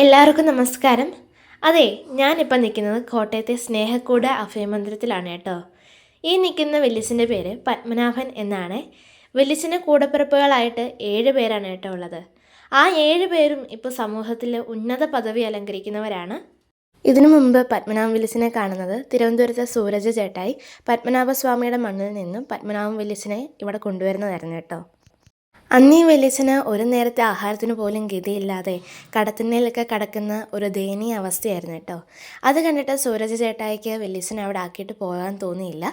എല്ലാവർക്കും നമസ്കാരം. അതെ ഞാനിപ്പോൾ നിൽക്കുന്നത് കോട്ടയത്തെ സ്നേഹക്കൂട അഭയമന്ദിരത്തിലാണ് കേട്ടോ. ഈ നിൽക്കുന്ന വെല്ലിസിന്റെ പേര് പത്മനാഭൻ എന്നാണ്. വെല്ലിസിന്റെ കൂടപ്പിറപ്പുകളായിട്ട് ഏഴ് പേരാണ് കേട്ടോ ഉള്ളത്. ആ ഏഴ് പേരും ഇപ്പോൾ സമൂഹത്തിൽ ഉന്നത പദവി അലങ്കരിക്കുന്നവരാണ്. ഇതിനു മുമ്പ് പത്മനാഭ വെല്ലിസിനെ കാണുന്നത് തിരുവനന്തപുരത്തെ സൂരജ് ചേട്ടായി. പത്മനാഭസ്വാമിയുടെ മണ്ണിൽ നിന്നും പത്മനാഭൻ വില്ലിസിനെ ഇവിടെ കൊണ്ടുവരുന്നതായിരുന്നു കേട്ടോ. അന്നീ വലിയച്ഛന് ഒരു നേരത്തെ ആഹാരത്തിന് പോലും ഗതിയില്ലാതെ കടത്തിന്മേലൊക്കെ കിടക്കുന്ന ഒരു ദയനീയ അവസ്ഥയായിരുന്നു കേട്ടോ. അത് കണ്ടിട്ട് സൂരജ് ചേട്ടായിക്ക് വലിയച്ഛനെ അവിടെ ആക്കിയിട്ട് പോകാൻ തോന്നിയില്ല.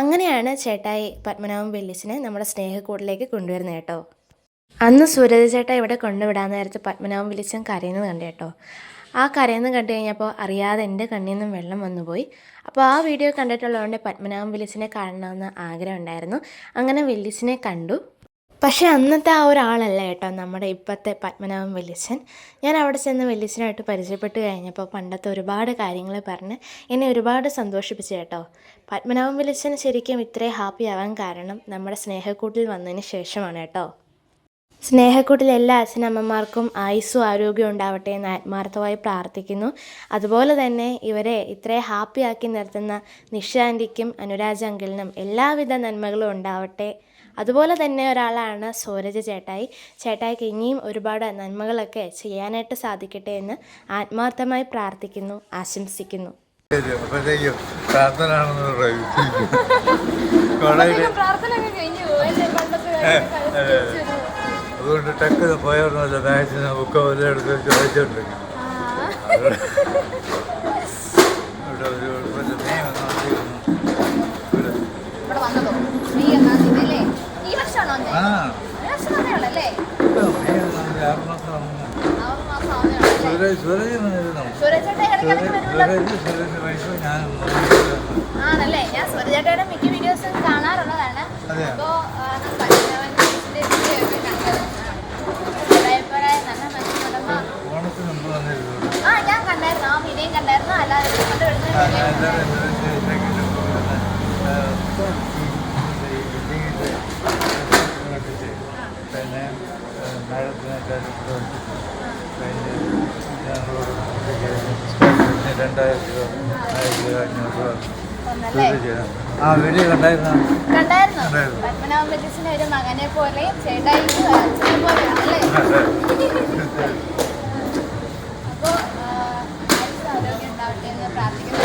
അങ്ങനെയാണ് ചേട്ടായി പത്മനാഭൻ വലിയച്ഛനെ നമ്മുടെ സ്നേഹക്കൂടിലേക്ക് കൊണ്ടുവരുന്നത് കേട്ടോ. അന്ന് സൂരജ് ചേട്ടാ ഇവിടെ കൊണ്ടുവിടാൻ നേരത്ത് പത്മനാഭൻ വലിയച്ഛൻ കരയുന്നത് കണ്ടു കേട്ടോ. ആ കരയെന്ന് കണ്ടു കഴിഞ്ഞപ്പോൾ അറിയാതെ എന്റെ കണ്ണിൽ നിന്നും വെള്ളം വന്നുപോയി. അപ്പോൾ ആ വീഡിയോ കണ്ടിട്ടുള്ളതുകൊണ്ട് പത്മനാഭൻ വലിയച്ഛനെ കാണണമെന്ന് ആഗ്രഹം ഉണ്ടായിരുന്നു അങ്ങനെ വലിയച്ഛനെ കണ്ടു. പക്ഷേ അന്നത്തെ ആ ഒരാളല്ല കേട്ടോ നമ്മുടെ ഇപ്പോഴത്തെ പത്മനാഭൻ വല്യച്ഛൻ ഞാൻ അവിടെ ചെന്ന് വല്യച്ഛനായിട്ട് പരിചയപ്പെട്ട് കഴിഞ്ഞപ്പോൾ പണ്ടത്തെ ഒരുപാട് കാര്യങ്ങൾ പറഞ്ഞ് എന്നെ ഒരുപാട് സന്തോഷിപ്പിച്ചു കേട്ടോ. പത്മനാഭൻ വല്യച്ഛൻ ശരിക്കും ഇത്രയും ഹാപ്പി ആവാൻ കാരണം നമ്മുടെ സ്നേഹക്കൂട്ടിൽ വന്നതിന് ശേഷമാണ് കേട്ടോ. സ്നേഹക്കൂട്ടിൽ എല്ലാ അച്ഛനമ്മമാർക്കും ആയുസ്സും ആരോഗ്യവും ഉണ്ടാവട്ടെ എന്ന് ആത്മാർത്ഥമായി പ്രാർത്ഥിക്കുന്നു. അതുപോലെ തന്നെ ഇവരെ ഇത്രയും ഹാപ്പിയാക്കി നിർത്തുന്ന നിഷാന്തിക്കും അനുരാജ് അങ്കിളിനും എല്ലാവിധ നന്മകളും ഉണ്ടാവട്ടെ. അതുപോലെ തന്നെ ഒരാളാണ് സൂരജ് ചേട്ടായി. ചേട്ടായിക്ക് ഇനിയും ഒരുപാട് നന്മകളൊക്കെ ചെയ്യാനായിട്ട് സാധിക്കട്ടെ എന്ന് ആത്മാർത്ഥമായി പ്രാർത്ഥിക്കുന്നു ആശംസിക്കുന്നു. അപ്പോഴത്തേക്കും അതുകൊണ്ട് ടക്ക് പോയവരുന്നല്ല മാക്സിന് ബുക്ക് വല്ല എടുത്ത് വായിച്ചോണ്ടിരിക്കും. ഇവിടെ. ഒരു ആ. ആറ് മാസം ആവുന്നു സുരേഷ് സുരേഷ് സുരേഷ് സുരേഷ് വയസ്സ് ആണല്ലേ? ഞാൻ സൂരജേട്ടയുടെ മിക്ക വീഡിയോസും കാണാറുള്ളതാണ്. അതെയോ? അപ്പോ നല്ല മനുഷ്യനുടമ ഓണത്തിന് മുമ്പ് വന്നിരുന്നു ഇവിടെ. ആ ഞാൻ കണ്ടായിരുന്നു ആ വീഡിയോയും കണ്ടായിരുന്നു അല്ലാതെ കൊണ്ട് ആ, വരുന്ന ഞാൻ ഈ ബിൽഡിങ്ങിന്റെ നോട്ടിച്ച് പിന്നെ പിന്നെ ഞങ്ങളോട് പിന്നെ രണ്ടായിരത്തി രൂപ ആയിരത്തി രൂപ അഞ്ഞൂറ് രൂപ. ആ വീഡിയോ കണ്ടായിരുന്നു കണ്ടായിരുന്നു ഒരു മകനെ പോലെ ചേട്ടായി അച്ഛനെ പോലെയാണ് അല്ലേ അപ്പോ ആരോഗ്യം ഉണ്ടാവട്ടെ എന്ന് പ്രാർത്ഥിക്കുന്നു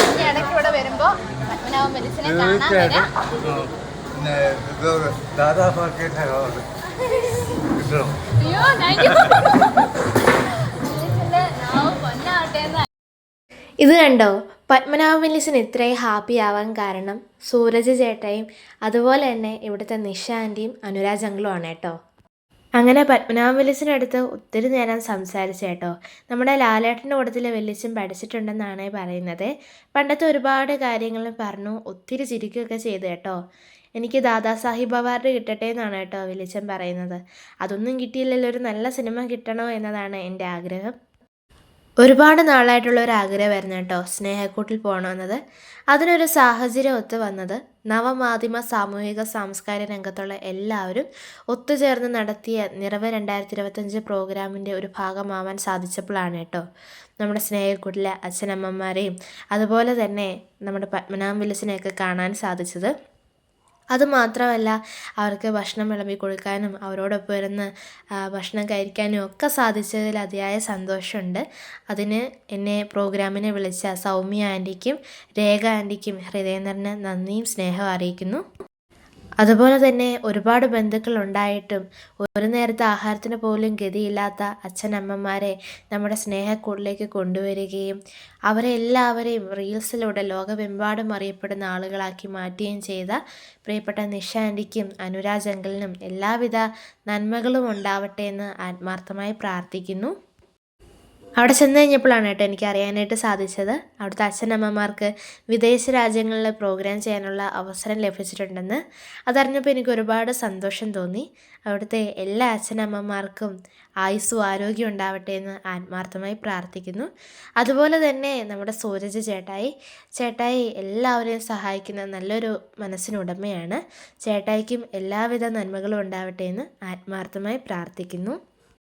ഇത് കണ്ടോ? പത്മനാഭ വലിയച്ഛൻ ഇത്രയും ഹാപ്പി ആവാൻ കാരണം സൂരജ് ചേട്ടയും അതുപോലെ തന്നെ ഇവിടുത്തെ നിഷാന്റിയും അനുരാജ് അങ്കിളുമാണ് കേട്ടോ. അങ്ങനെ പത്മനാഭ വലിയച്ഛനടുത്ത് ഒത്തിരി നേരം സംസാരിച്ചു കേട്ടോ. നമ്മുടെ ലാലേട്ടന്റെ കൂട്ടത്തിൽ വലിയച്ഛൻ പഠിച്ചിട്ടുണ്ടെന്നാണ് പറയുന്നത്. പണ്ടത്തെ ഒരുപാട് കാര്യങ്ങൾ പറഞ്ഞു ഒത്തിരി ചിരിക്കുകയൊക്കെ ചെയ്തു കേട്ടോ. എനിക്ക് ദാദാസാഹിബ് അവാർഡ് കിട്ടട്ടെ എന്നാണ് കേട്ടോ വലിയച്ഛൻ പറയുന്നത്. അതൊന്നും കിട്ടിയില്ലല്ലോ ഒരു നല്ല സിനിമ കിട്ടണോ എന്നതാണ് എന്റെ ആഗ്രഹം. ഒരുപാട് നാളായിട്ടുള്ള ഒരു ആഗ്രഹമായിരുന്നു കേട്ടോ സ്നേഹക്കൂട്ടിൽ പോകണമെന്നത്. അതിനൊരു സാഹചര്യം ഒത്തു വന്നത് നവമാധ്യമ സാമൂഹിക സാംസ്കാരിക രംഗത്തുള്ള എല്ലാവരും ഒത്തുചേർന്ന് നടത്തിയ നിറവ് രണ്ടായിരത്തി ഇരുപത്തഞ്ച് പ്രോഗ്രാമിന്റെ ഒരു ഭാഗമാവാൻ സാധിച്ചപ്പോഴാണ് കേട്ടോ നമ്മുടെ സ്നേഹക്കൂട്ടിലെ അച്ഛനമ്മമാരെയും അതുപോലെ തന്നെ നമ്മുടെ പത്മനാഭ വിലസിനെയൊക്കെ കാണാൻ സാധിച്ചത്. അതുമാത്രമല്ല അവർക്ക് ഭക്ഷണം വിളമ്പി കൊടുക്കാനും അവരോടൊപ്പം ഇരുന്ന് ഭക്ഷണം കഴിക്കാനും ഒക്കെ സാധിച്ചതിൽ അതിയായ സന്തോഷമുണ്ട്. അതിന് എന്നെ പ്രോഗ്രാമിനെ വിളിച്ച സൗമ്യ ആന്റിക്കും രേഖ ആന്റിക്കും ഹൃദയനറിന് നന്ദിയും സ്നേഹവും അറിയിക്കുന്നു. അതുപോലെ തന്നെ ഒരുപാട് ബന്ധുക്കൾ ഉണ്ടായിട്ടും ഒരു നേരത്തെ ആഹാരത്തിന് പോലും ഗതിയില്ലാത്ത അച്ഛനമ്മമാരെ നമ്മുടെ സ്നേഹക്കൂടിലേക്ക് കൊണ്ടുവരികയും അവരെ എല്ലാവരെയും റീൽസിലൂടെ ലോകമെമ്പാടും അറിയപ്പെടുന്ന ആളുകളാക്കി മാറ്റുകയും ചെയ്ത പ്രിയപ്പെട്ട നിഷ ആന്റിക്കും അനുരാജ് അങ്കിളിനും എല്ലാവിധ നന്മകളും ഉണ്ടാവട്ടെ എന്ന് ആത്മാർത്ഥമായി പ്രാർത്ഥിക്കുന്നു. അവിടെ ചെന്ന് കഴിഞ്ഞപ്പോഴാണ് കേട്ടോ എനിക്ക് അറിയാനായിട്ട് സാധിച്ചത്. അവിടുത്തെ അച്ഛനമ്മമാർക്ക് വിദേശ രാജ്യങ്ങളിൽ പ്രോഗ്രാം ചെയ്യാനുള്ള അവസരം ലഭിച്ചിട്ടുണ്ടെന്ന്. അതറിഞ്ഞപ്പോൾ എനിക്ക് ഒരുപാട് സന്തോഷം തോന്നി. അവിടുത്തെ എല്ലാ അച്ഛനമ്മമാർക്കും ആയുസ്സും ആരോഗ്യം ഉണ്ടാവട്ടെ എന്ന് ആത്മാർത്ഥമായി പ്രാർത്ഥിക്കുന്നു. അതുപോലെ തന്നെ നമ്മുടെ സൂരജ് ചേട്ടായി. ചേട്ടായി എല്ലാവരെയും സഹായിക്കുന്ന നല്ലൊരു മനസ്സിനുടമയാണ്. ചേട്ടായിക്കും എല്ലാവിധ നന്മകളും ഉണ്ടാവട്ടെ എന്ന് ആത്മാർത്ഥമായി പ്രാർത്ഥിക്കുന്നു.